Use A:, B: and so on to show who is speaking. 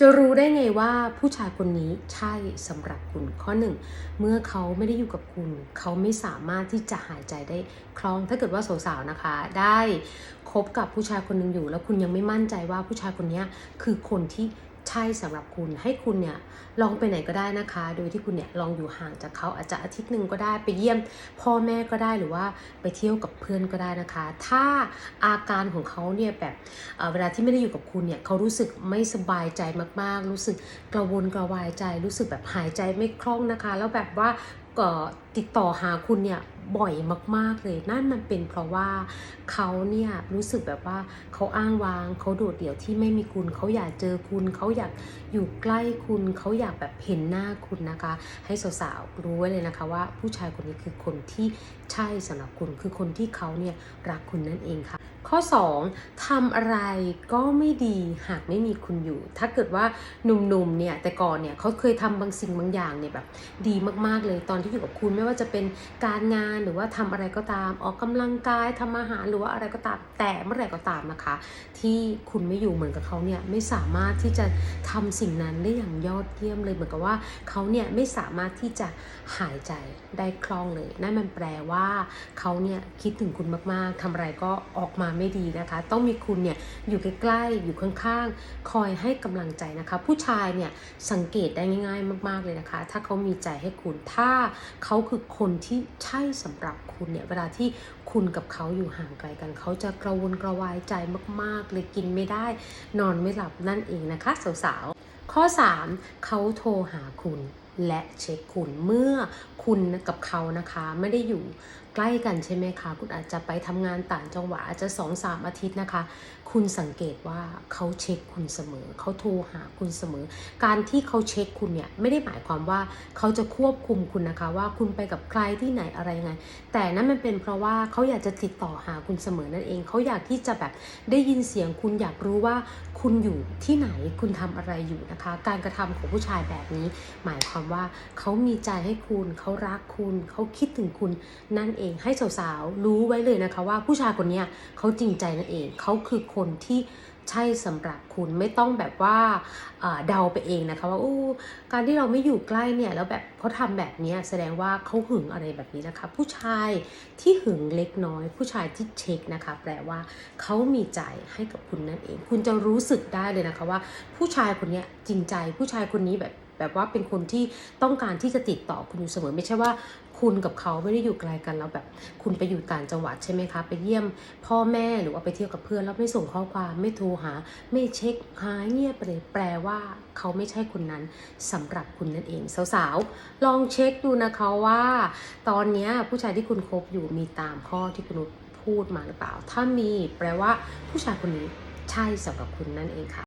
A: จะรู้ได้ไงว่าผู้ชายคนนี้ใช่สำหรับคุณข้อหนึ่งเมื่อเขาไม่ได้อยู่กับคุณ เขาไม่สามารถที่จะหายใจได้คล่องถ้าเกิดว่าสาวๆนะคะ ได้คบกับผู้ชายคนหนึ่งอยู่ แล้วคุณยังไม่มั่นใจว่าผู้ชายคนนี้คือคนที่ ใช่สำหรับคุณให้คุณเนี่ยลองไปไหนก็ได้นะคะ โดยที่คุณเนี่ยลองอยู่ห่างจากเขาอาจจะอาทิตย์หนึ่งก็ได้ไปเยี่ยม พ่อแม่ก็ได้หรือว่าไปเที่ยวกับเพื่อนก็ได้นะคะ ถ้าอาการของเขาเนี่ยแบบเเวลาที่ไม่ได้อยู่กับคุณเนี่ยเขารู้สึกไม่สบายใจมากๆ รู้สึกกระวนกระวายใจ รู้สึกแบบหายใจไม่คล่องนะคะ แล้วแบบว่าเอ่อ ติดต่อหาคุณเนี่ยบ่อยมาก ๆเลยนั่นมันเป็นเพราะว่าเขาเนี่ยรู้สึกแบบว่าเขาอ้างว้างเขาโดดเดี่ยวที่ไม่มีคุณเขาอยากเจอคุณเขาอยากอยู่ใกล้คุณเขาอยากแบบเห็นหน้าคุณนะคะ ให้สาวๆรู้ไว้เลยนะคะว่าผู้ชายคนนี้คือคนที่ใช่สำหรับคุณคือคนที่เขาเนี่ยรักคุณนั่นเองค่ะ ข้อ 2ทำอะไรก็ไม่ดีหากไม่มีคุณอยู่ ถ้าเกิดว่าหนุ่มๆเนี่ยแต่ก่อนเนี่ยเขาเคยทำบางสิ่งบางอย่างเนี่ยแบบดีมากๆเลยตอนที่อยู่กับคุณไม่ว่าจะเป็นการงานหรือว่าทำอะไรก็ตาม ออกกำลังกายทำอาหารหรือว่าอะไรก็ตาม แต่เมื่อไหร่ก็ตามนะคะ ที่คุณไม่อยู่เหมือนกับเขาเนี่ยไม่สามารถที่จะทำสิ่งนั้นได้อย่างยอดเยี่ยมเลยเหมือนกับว่าเขาเนี่ยไม่สามารถที่จะหายใจได้คล่องเลย นั่นมันแปลว่าเขาเนี่ยคิดถึงคุณมากๆทำอะไรก็ออกมาไม่ดีนะคะ ต้องมีคุณเนี่ยอยู่ใกล้ๆอยู่ข้างๆ คอยให้กำลังใจนะคะ ผู้ชายเนี่ยสังเกตได้ง่าย ๆ มากๆเลยนะคะ ถ้าเขามีใจให้คุณถ้าเขาคือคนที่ใช่สำหรับคุณเนี่ยเวลาที่คุณกับเขาอยู่ห่างไกลกัน เขาจะกระวนกระวายใจมากๆ เลยกินไม่ได้ นอนไม่หลับนั่นเองนะคะสาวๆข้อ 3 เขาโทรหาคุณ และเช็คคุณเมื่อคุณกับเขานะคะไม่ได้อยู่ใกล้กันใช่ไหมคะคุณอาจจะไปทำงานต่างจังหวัดอาจจะ2-3อาทิตย์นะคะ คุณสังเกตว่าเขาเช็คคุณเสมอ เขาโทรหาคุณเสมอ การที่เขาเช็คคุณเนี่ยไม่ได้หมายความว่าเขาจะควบคุมคุณนะคะ ว่าคุณไปกับใครที่ไหนอะไรยังไง แต่นั่นมันเป็นเพราะว่าเขาอยากจะติดต่อหาคุณเสมอนั่นเองเขาอยากที่จะแบบได้ยินเสียงคุณอยากรู้ว่าคุณอยู่ที่ไหนคุณทำอะไรอยู่นะคะ การกระทำของผู้ชายแบบนี้หมายความว่าเขามีใจให้คุณเขารักคุณเขาคิดถึงคุณนั่นเองให้สาวๆรู้ไว้เลยนะคะว่าผู้ชายคนนี้เขาจริงใจนั่นเองเขาคือคนที่ใช่สำหรับคุณไม่ต้องแบบว่าเดาไปเองนะคะว่าอู้การที่เราไม่อยู่ใกล้เนี่ยแล้วแบบเขาทำแบบนี้แสดงว่าเขาหึงอะไรแบบนี้นะคะ ผู้ชายที่หึงเล็กน้อย ผู้ชายที่เช็คนะคะ แปลว่าเขามีใจให้กับคุณนั่นเอง คุณจะรู้สึกได้เลยนะคะว่า ผู้ชายคนนี้จริงใจผู้ชายคนนี้แบบ แบบว่าเป็นคนที่ต้องการที่จะติดต่อคุณอยู่เสมอ ไม่ใช่ว่าคุณกับเขาไม่ได้อยู่ไกลกันแล้วแบบคุณไปอยู่ต่างจังหวัดใช่ไหมคะ ไปเยี่ยมพ่อแม่หรือว่าไปเที่ยวกับเพื่อนแล้วไม่ส่งข้อความไม่โทรหา ไม่เช็คหายเงียบไปเลยแปลว่าเขาไม่ใช่คนนั้นสำหรับคุณนั่นเอง สาวๆ ลองเช็คดูนะคะว่า ตอนนี้ผู้ชายที่คุณคบอยู่มีตามข้อที่คุณพูดมาหรือเปล่า ถ้ามีแปลว่าผู้ชายคนนี้ใช่สำหรับคุณนั่นเองค่ะ